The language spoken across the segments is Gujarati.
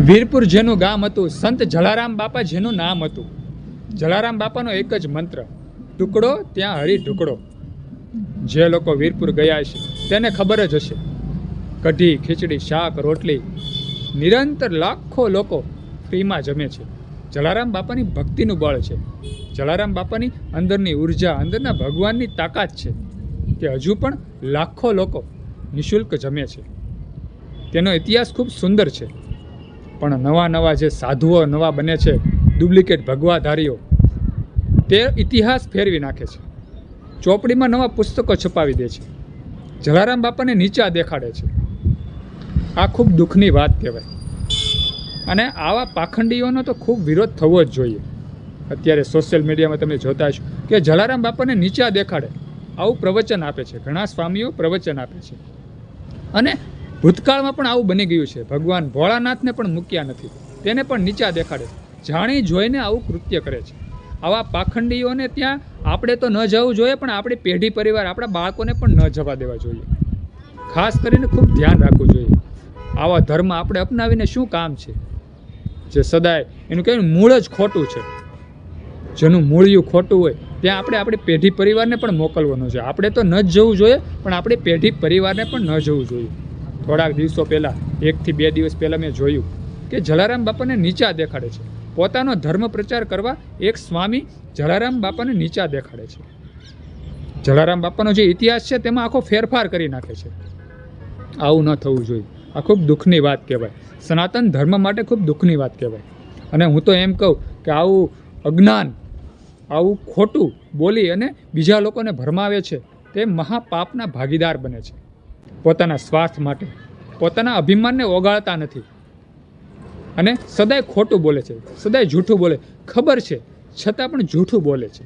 વીરપુર જેનું ગામ હતું, સંત જલારામ બાપા જેનું નામ હતું. જલારામ બાપાનો એક જ મંત્ર, ટુકડો ત્યાં હરી ઢુકડો. જે લોકો વીરપુર ગયા છે, તેને ખબર જ હશે. કઢી, ખીચડી, શાક, રોટલી, નિરંતર લાખો લોકો ફ્રીમાં જમે છે. જલારામ બાપાની ભક્તિનું બળ છે. જલારામ બાપાની અંદરની ઊર્જા, અંદરના ભગવાનની તાકાત છે કે હજુ પણ લાખો લોકો નિઃશુલ્ક જમે છે. તેનો ઇતિહાસ ખૂબ સુંદર છે. પણ નવા નવા જે સાધુઓ નવા બને છે, ડુપ્લિકેટ ભગવાધારીઓ, તે ઇતિહાસ ફેરવી નાખે છે. ચોપડીમાં નવા પુસ્તકો છપાવી દે છે. જલારામ બાપાને નીચા દેખાડે છે. આ ખૂબ દુઃખની વાત કહેવાય. અને આવા પાખંડીઓનો તો ખૂબ વિરોધ થવો જ જોઈએ. અત્યારે સોશિયલ મીડિયામાં તમે જોતા છો કે જલારામ બાપાને નીચા દેખાડે. આવું પ્રવચન આપે છે. ઘણા સ્વામીઓ પ્રવચન આપે છે. અને ભૂતકાળમાં પણ આવું બની ગયું છે. ભગવાન ભોળાનાથને પણ મૂક્યા નથી. તેને પણ નીચા દેખાડે જાણી જોઈને આવું કૃત્ય કરે છે. આવા પાખંડીઓને ત્યાં આપણે તો ન જવું જોઈએ, પણ આપણી પેઢી પરિવાર આપણા બાળકોને પણ ન જવા દેવા જોઈએ. ખાસ કરીને ખૂબ ધ્યાન રાખવું જોઈએ. આવા ધર્મ આપણે અપનાવીને શું કામ છે? જે સદાય એનું કહેવાય મૂળ જ ખોટું છે. જેનું મૂળિયું ખોટું હોય, ત્યાં આપણે આપણી પેઢી પરિવારને પણ મોકલવાનું છે. આપણે તો ન જ જવું જોઈએ, પણ આપણી પેઢી પરિવારને પણ ન જવું જોઈએ. થોડાક દિવસો પહેલાં, એકથી બે દિવસ પહેલાં મેં જોયું કે જલારામ બાપાને નીચા દેખાડે છે. પોતાનો ધર્મ પ્રચાર કરવા એક સ્વામી જલારામ બાપાને નીચા દેખાડે છે. જલારામ બાપાનો જે ઇતિહાસ છે તેમાં આખો ફેરફાર કરી નાખે છે. આવું ન થવું જોઈએ. આ ખૂબ દુઃખની વાત કહેવાય. સનાતન ધર્મ માટે ખૂબ દુઃખની વાત કહેવાય. અને હું તો એમ કહું કે આવું અજ્ઞાન, આવું ખોટું બોલી અને બીજા લોકોને ભરમાવે છે, તે મહાપાપના ભાગીદાર બને છે. પોતાના સ્વાર્થ માટે, પોતાના અભિમાનને ઓગાળતા નથી. અને સદાય ખોટું બોલે છે, સદાય જૂઠું બોલે. ખબર છે, છતાં પણ જૂઠું બોલે છે.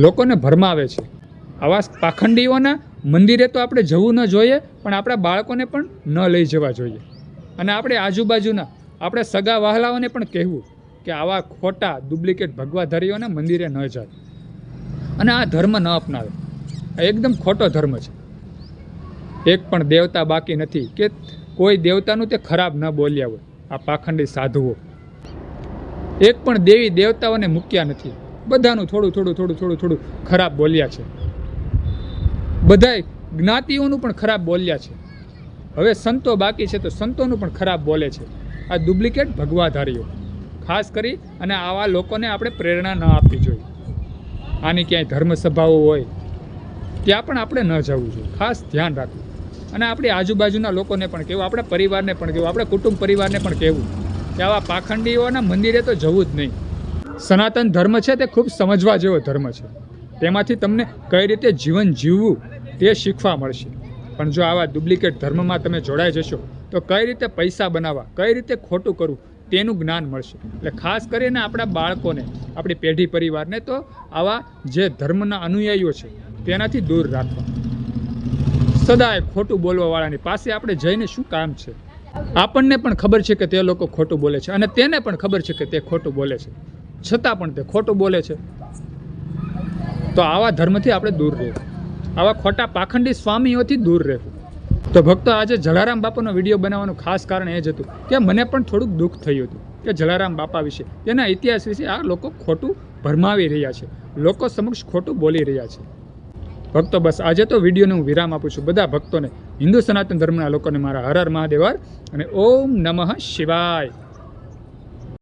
લોકોને ભરમાવે છે. આવા પાખંડીઓના મંદિરે તો આપણે જવું ન જોઈએ, પણ આપણા બાળકોને પણ ન લઈ જવા જોઈએ. અને આપણે આજુબાજુના, આપણે સગા વહાલાઓને પણ કહેવું કે આવા ખોટા ડુપ્લિકેટ ભગવાધારીઓના મંદિરે ન જાય અને આ ધર્મ ન અપનાવે. આ એકદમ ખોટો ધર્મ છે. એક પણ દેવતા બાકી નથી કે કોઈ દેવતાનું તે ખરાબ ન બોલ્યા હોય. આ પાખંડી સાધુઓ. એક પણ દેવી દેવતાઓને મૂક્યા નથી. બધાનું થોડું થોડું થોડું થોડું થોડું ખરાબ બોલ્યા છે. બધાય જ્ઞાતિઓનું પણ ખરાબ બોલ્યા છે. હવે સંતો બાકી છે તો સંતોનું પણ ખરાબ બોલે છે. આ ડુપ્લિકેટ ભગવાધારીઓ. ખાસ કરી અને આવા લોકોને આપણે પ્રેરણા ન આપવી જોઈએ. આની ક્યાંય ધર્મસભાઓ હોય, ત્યાં પણ આપણે ન જવું જોઈએ. ખાસ ધ્યાન રાખવું અને આપણી આજુબાજુના લોકોને પણ કહેવું આપણા પરિવારને પણ કહેવું આપણા કુટુંબ પરિવારને પણ કહેવું કે આવા પાખંડીઓના મંદિરે તો જવું જ નહીં. સનાતન ધર્મ છે તે ખૂબ સમજવા જેવો ધર્મ છે. તેમાંથી તમને કઈ રીતે જીવન જીવવું તે શીખવા મળશે. પણ જો આવા ડુપ્લિકેટ ધર્મમાં તમે જોડાઈ જશો, તો કઈ રીતે પૈસા બનાવવા, કઈ રીતે ખોટું કરવું, તેનું જ્ઞાન મળશે. એટલે ખાસ કરીને આપણા બાળકોને, આપણી પેઢી પરિવારને તો આવા જે ધર્મના અનુયાયીઓ છે, તેનાથી દૂર રાખવા. સદાય ખોટું બોલવાવાળાની પાસે આપણે જઈને શું કામ છે? આપણને પણ ખબર છે કે તે લોકો ખોટું બોલે છે અને તેને પણ ખબર છે કે તે ખોટું બોલે છે. છતાં પણ તે ખોટું બોલે છે. તો આવા ધર્મથી આપણે દૂર રહેવું. આવા ખોટા પાખંડી સ્વામીઓથી દૂર રહેવું. તો ભક્તો, આજે જલારામ બાપાનો વીડિયો બનાવવાનું ખાસ કારણ એ જ હતું કે મને પણ થોડુંક દુઃખ થયું હતું કે જલારામ બાપા વિશે. તેના ઇતિહાસ વિશે આ લોકો ખોટું ભરમાવી રહ્યા છે. લોકો સમક્ષ ખોટું બોલી રહ્યા છે. ભક્તો, બસ આજે તો વિડીયોને હું વિરામ આપું છું બધા ભક્તોને. હિન્દુ સનાતન ધર્મના લોકોને મારા હર હર મહાદેવર અને ઓમ નમઃ શિવાય.